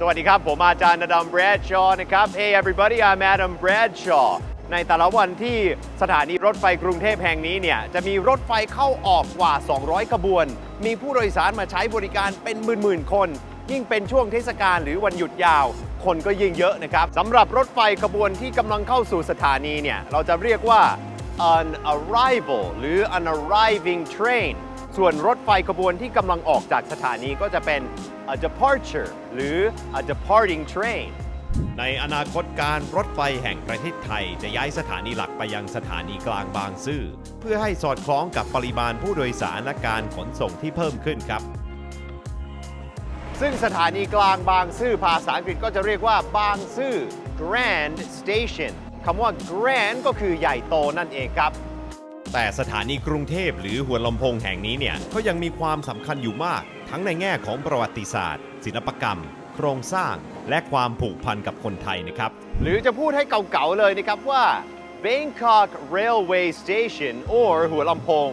สวัสดีครับ ผมอาจารย์อดัมแบรดชอนะครับ Hey everybody I'm Adam Bradshaw ในแต่ละวันที่สถานีรถไฟกรุงเทพแห่งนี้เนี่ย จะมีรถไฟเข้าออกกว่า 200 ขบวน มีผู้โดยสารมาใช้บริการเป็นหมื่นๆคน ยิ่งเป็นช่วงเทศกาลหรือวันหยุดยาว คนก็ยิ่งเยอะนะครับสำหรับรถไฟขบวนที่กำลังเข้าสู่สถานีเนี่ย เราจะเรียกว่า an arrival หรือ an arriving train ส่วนรถไฟขบวนที่กำลังออกจากสถานีก็จะเป็น a departure หรือ a departing train ในอนาคตการรถไฟแห่งประเทศไทยจะย้ายสถานีหลักไปยังสถานีกลางบางซื่อ เพื่อให้สอดคล้องกับปริมาณผู้โดยสารและการขนส่งที่เพิ่มขึ้นครับ ซึ่งสถานีกลางบางซื่อภาษาอังกฤษก็จะเรียกว่าบางซื่อ Grand Station คำว่า Grand ก็คือใหญ่โตนั่นเองครับ แต่สถานีกรุงเทพหรือหัวลำโพงแห่งนี้เนี่ยก็ยังมีความสำคัญอยู่มาก ทั้งในแง่ของประวัติศาสตร์ ศิลปกรรม โครงสร้าง และความผูกพันกับคนไทยนะครับ หรือจะพูดให้เก่าๆเลยนะครับว่า Bangkok Railway Station or หัวลำโพง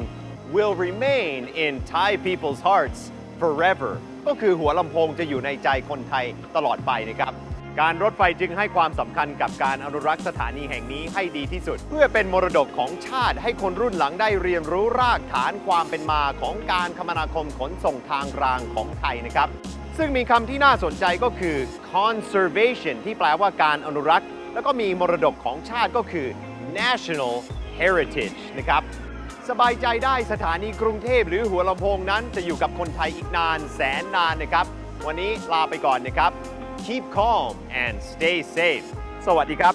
will remain in Thai people's hearts forever ก็คือหัวลำโพงจะอยู่ในใจคนไทยตลอดไปนะครับ การรถไฟจึงให้ความสำคัญกับการอนุรักษ์สถานีแห่งนี้ให้ดีที่สุด เพื่อเป็นมรดกของชาติให้คนรุ่นหลังได้เรียนรู้รากฐานความเป็นมาของการคมนาคมขนส่งทางรางของไทยนะครับ ซึ่งมีคำที่น่าสนใจก็คือ conservation ที่แปลว่าการอนุรักษ์ แล้วก็มีมรดกของชาติก็คือ national heritage นะครับ สบายใจได้สถานีกรุงเทพหรือหัวลำโพงนั้นจะอยู่กับคนไทยอีกนานแสนนานนะครับ วันนี้ลาไปก่อนนะครับ keep calm and stay safe สวัสดีครับ